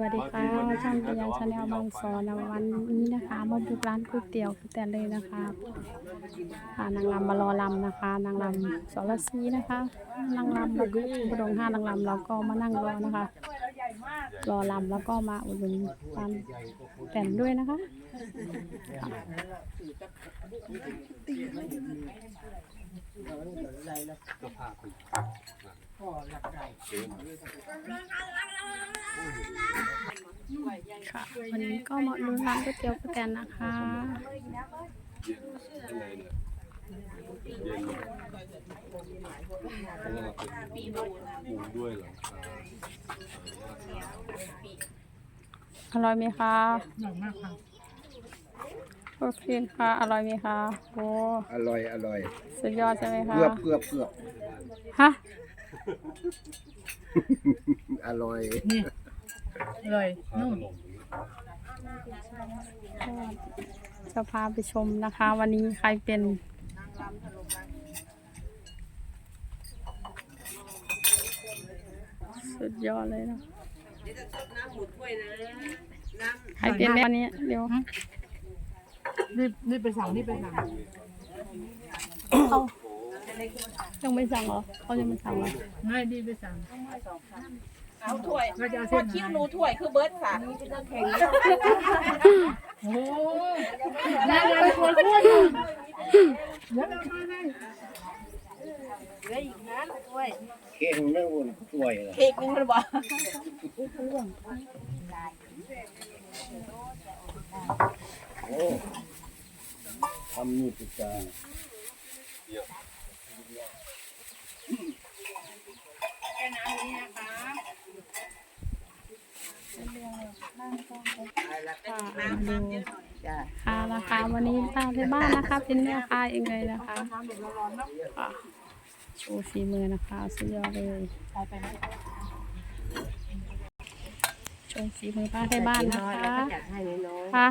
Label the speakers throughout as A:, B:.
A: วัสดีค่ะช่องพยาชาแนลบางสอนวันนี้นะคะมาบุกร้านก๋วยเตี๋ยวก๋วยเตี๋ยวเลยนะคะพานางรำมารอรำนะคะ นางรำสรศรีนะคะนางรำแล้วก็บดงห้านางรำเราก็มานั่งรอนะคะ รอรำแล้วก็มาอุดหนุนปานแต่นด้วยนะคะค่ะวันนี้ก็มาดูร้านก๋วยเตี๋ยวก๋วยแตนนะคะ
B: ข้างในเนี่ยเย็นเพราะว่าเป็นปูด้วยเหรอครับ
A: อร่อยไหมคะ
C: อร่อยมากค่ะ
A: โอเคค่ะ อร่อยไหมคะโอ้
D: อร่อย อร่อย
A: สุดยอดใช่ไหมคะ
D: เกือบเกือบเกือบ
A: ฮะ
D: อร่อย
C: นี่อร่อย
B: ข้าว
C: นุ่
B: ข
C: ม
B: นม
A: จะพาไปชมนะคะ วันนี้ใครเป็น สุดยอดเลยนะใครเป็นแม่วันนี้เดี๋ยว
C: รีบรีบไปสั่งรีบไปสั่ง
A: เขายังไม่สั่งเหรอเขายังไม่สั่งเหรอ
C: ไม่รีบไปสั่ง
E: เอาถ้วย
C: ก็จะเอา
E: พ
C: เส้
E: อนคิ้วหนูถ้วยคือเบิร์ดค่ะ
C: โอ้ได้เลยคนพูดอยู่เดี๋ยวเรามาให้
E: เหลืออีกนะถ้วย
D: เก่งนะคุณสวยเลย
E: เค้กนึงมันบอก
D: โอ้ทำนี่ติดตา
A: ค่ะมาดูค่ะนะ คะวันนี้ป้าที่บ้านนะคะเป็นแม่ค้าเองเลยนะคะค่ะโชว์ฝีมือนะคะสุดยอดเลยโชว์ฝีมือป้าที่บ้านนะคะค่ะ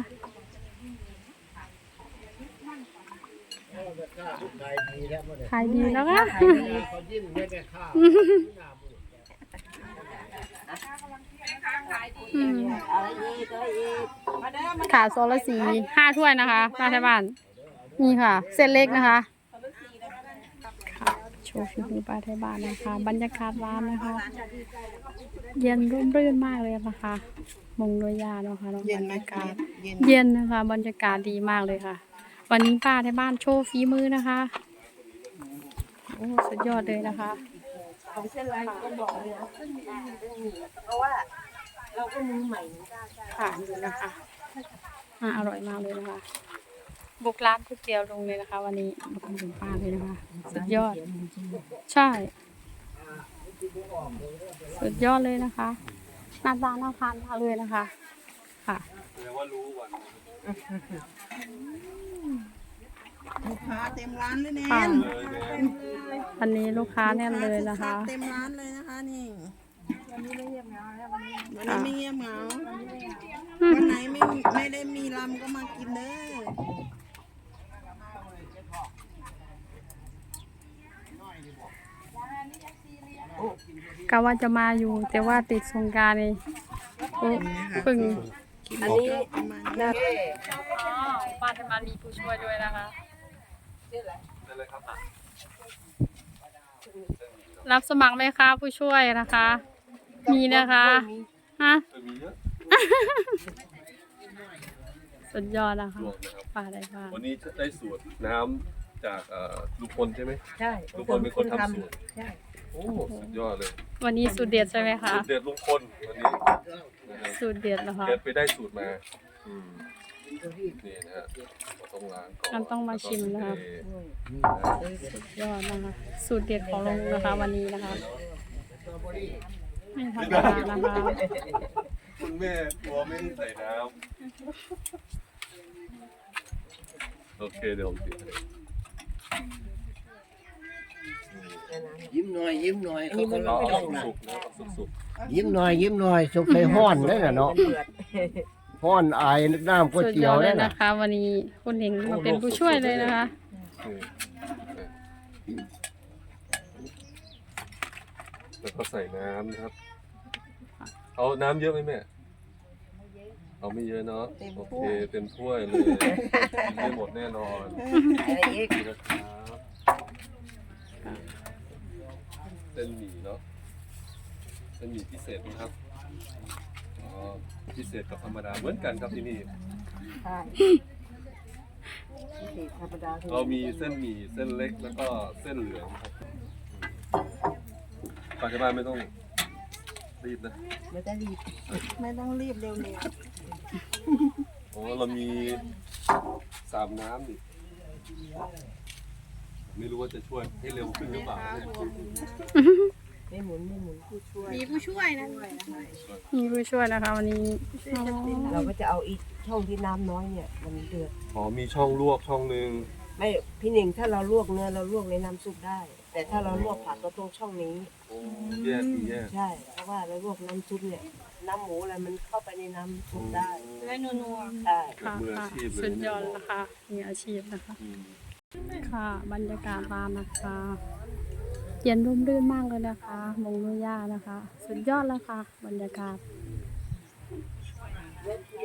D: ขายดีแล้วมั้ง
A: ขายดีแล้วค่ะ
D: เขายิ้มไม่ได้ข้าว
A: อืม
E: มาเด้อมา
A: ค่ะโซลาสีห้าถ้วยนะคะป้าที่บ้าน นี่ค่ะ เส้นเล็กนะคะค่ะโชว์ฝีมือป้าที่บ้านนะคะ บรรยากาศร้านนะคะ เย็นร่มรื่นมากเลยนะคะมงโดยยาเนาะค่ะเนาะบรรยากาศเย็นนะคะ บรรยากาศดีมากเลยค่ะ วันนี้ป้าที่บ้านโชว์ฝีมือนะคะโอ้สุดยอดเลยนะคะ
E: ของเส้นไรก็บอกเลยนะเพราะว่า เราก็มือใหม่เหมือนกัน
A: ค่ะดูนะคะอ่าอร่อยมากเลยนะคะบุกร้านก๋วยเตี๋ยวลงเลยนะคะ วันนี้บุกถึงป้าเลยนะคะสุดยอด ใช่ สุดยอดเลยนะคะหน้าตาน่าทานมากเลยนะคะ ค่ะ
B: แสดงว่ารู้วัน
E: ลูกค้าเต็มร้านเลยแน่
A: ค่ะ
B: เลยเนี่ย
A: วันนี้ลูกค้าแน่นเลยนะคะ
E: เต็มร้านเลยนะคะนี่ วันนี้ไม่เงียบเหงาวันนี้
A: ค่ะ
E: ไม่เงียบเหงาวันไหนไม่ไม่ได้มีลำก็มากินเด้อ
A: ก็ว่าจะมาอยู่ แต่ว่าติดสงกรารเลยเพิ่ง
E: อันนี้น่า
A: อ๋อป้าจะมามีผู้ช่วยด้วยนะคะ
B: นั่นเลยครับ
A: รับสมัครไหมคะผู้ช่วยนะคะ มีนะคะ ฮะ
B: จะมีเยอะ
A: สุดยอดนะคะ
B: รวมนะครับ
A: ป้าได้ป้า
B: วันนี้ได้สูตรน้ำจากเอ่อลุงพลใช่ไหม
C: ใช่
B: ลุงพลเป็นคนทำสูตร
C: ใช่
B: โอ้สุดยอดเลย
A: วันนี้สูตรเด็ดใช่ไหมคะ
B: สูตรเด็ดลุงพลวันนี้นะครับ
A: สูตรเด็ดนะคะ
B: แกไปได้สูตรมานี่นะฮะเราต้องล้างก่อน
A: งั้นต้องมาชิมนะคะ
B: โอเสุ
A: ดยอดนะคะ สูตรเด็ดของลุงนะคะ วันนี้นะคะ ไม่ธรรมดานะคะ
B: คุณแม่กลัวไม่ได้ใส่น้ำโอเคเดี๋ยวผมติดให้
D: ยิ้มหน่อย ยิ้มหน่อยเขาก็
B: เรา
D: ร้อง
B: เอา
D: นะ
B: สุกๆนะเอาสุก
D: ยิ้มหน่อย ยิ้มหน่อยสุกไปห้อนได้น่ะเนาะห้อนอายน้ำก๋วย
A: สุด
D: เตี๋
A: ย
D: ยว
A: อดเล
D: ได้
A: ย
D: น่ะ
A: นะคะ วันนี้คุณเห็นมาเป็นผู้ช่วยเลยนะคะ
B: ๆนี่แล้วก็ใส่น้ำนะครับ เอาน้ำเยอะไหมแม่ เอาไม่เยอะเนาะ
E: เต็ม
B: โอ
E: ถ้
B: เค
E: วย
B: เต็มถ้วยเลยกินไม่หมดแน่นอน
E: อะไรอีก
B: นี่นะครับเส้นหมี่เนาะเส้นหมี่พิเศษนะครับอ๋อพิเศษกับธรรมดาเหมือนกันครับที่นี่
E: ใช่พิเศษธรรมดาคือ
B: เรามีเส้นหมี่เส้นเล็กแล้วก็เส้นเหลืองครับปากที่บ้านไม่ต้อง รีบนะ
E: ไม่ต้องรีบไม่ต้องรีบเร็ว
B: โอ้เรามีสามน้ำนี่ไม่รู้ว่าจะช่วยให้เร็วขึ้นหรือเปล่าเนี่ย
E: ๆไม่หมุนไม่หมุนผู้ช่วย
C: มีผู้ช่วยนะ
A: มีผู้ช่วยนะคะวันนี้อ๋อ
E: เราก็จะเอาอีกช่องที่น้ำน้อยเนี่ย มันเดือด
B: อ๋อมีช่องลวกช่องหนึ่ง
E: ไม่พี่หนิงถ้าเราลวกเนื้อเราลวกในน้ำซุปได้ แต่ถ้าเราลวกผักก็ต้องช่องนี้
B: โอ้แยกดีแยก
E: ใช่ เพราะว่าเราลวกน้ำซุปเนี่ย น้ำหมูอะไรมันเข้าไปในน้ำซุปได้
C: ได้นัว
E: ใช่
B: แบบมืออาชีพเลย
A: สุดยอดนะคะ มีอาชีพนะคะ
B: อืม
A: ค่ะ บรรยากาศร้านนะคะ เย็นร่มรื่นมากเลยนะคะ มงนุย่านะคะ สุดยอดแล้วค่ะ บรรยากาศ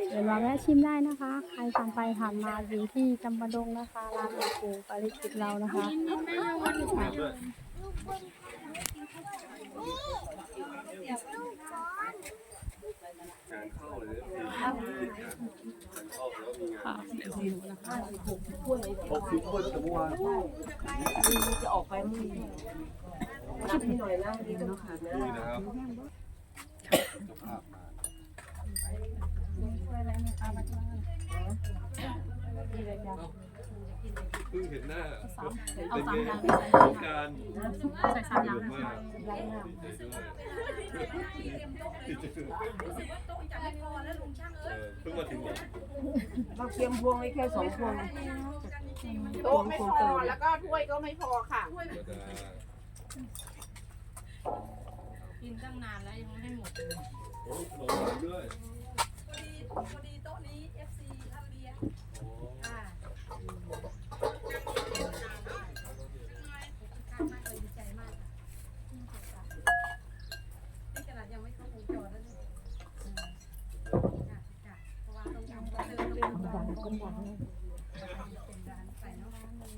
A: เดี๋ยวมาแวะชิมได้นะคะ ใครผ่านไปผ่านมาอยู่ที่จำปาดงนะคะร้านหลวงปู่ปาริจิตเรานะคะค่ะ
B: งานเข้าเลยนะงานเข้าแล้วมีงาน
A: ค่ะเดี๋ยวดูนะคะ
B: หกสิบถ้วยตั้งแต่เมื่อวาน
E: มันจะออกไปมือรับพี่หน่อยนะดีต้องขาดนะ
B: นี่นะ เพิ่งเห็นหน้าเป็นไงการ
A: ใส่สามอย่าง
B: เยอะ
A: นะคะ
B: มากดีใจด้วยเออเพิ่งมาถึงเรอ
E: เราเตรียมพวงไว้แค่สองพวง
C: โต๊ะไม่พอแล้วก็ถ้วยก็ไม่พอค่ะกินตั้งนานแล้วยังไม่ให้หมดเลย
B: โอ้โหลงด้วย
C: พอดีโต๊ะนี้ FC ทำเบียร์
B: โอ้
C: ค่ะดีใจมากนี่ขนาดยังไม่เข้าวงจรแล้วเนี่ยเพราะว่าต้องทำเติมเติมร้านเป็นร้านใส่เนาะ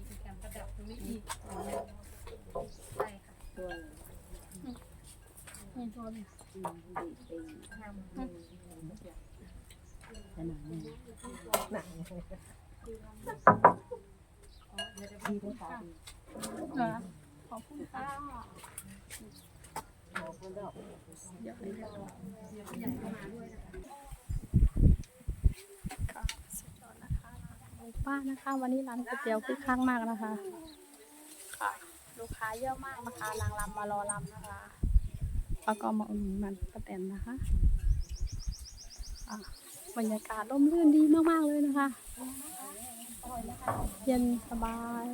C: มีการประดับตรงนี้อีกใช่ค่ะ
A: มีตัวหนึ่งเหรอขอบคุณค่ะเดี๋ยวเดี๋ยวค่ะสุดยอดนะคะป้านะคะ วันนี้ร้านก๋วยเตี๋ยวคึกคักมากนะคะ ค่ะ ลูกค้าเยอะมากนะคะนางรำมารอรำนะคะแล้วก็มาอุ่นมันป้าแตนนะคะ อะ บรรยากาศร่มรื่นดีมาก ๆ เลยนะคะ เย็นสบาย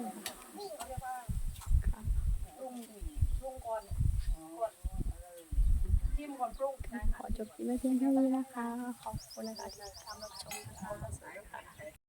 A: ขอจบคลิปไว้เพียงเท่านี้นะคะ ขอบคุณนะคะที่ติดตามรับชมนะคะ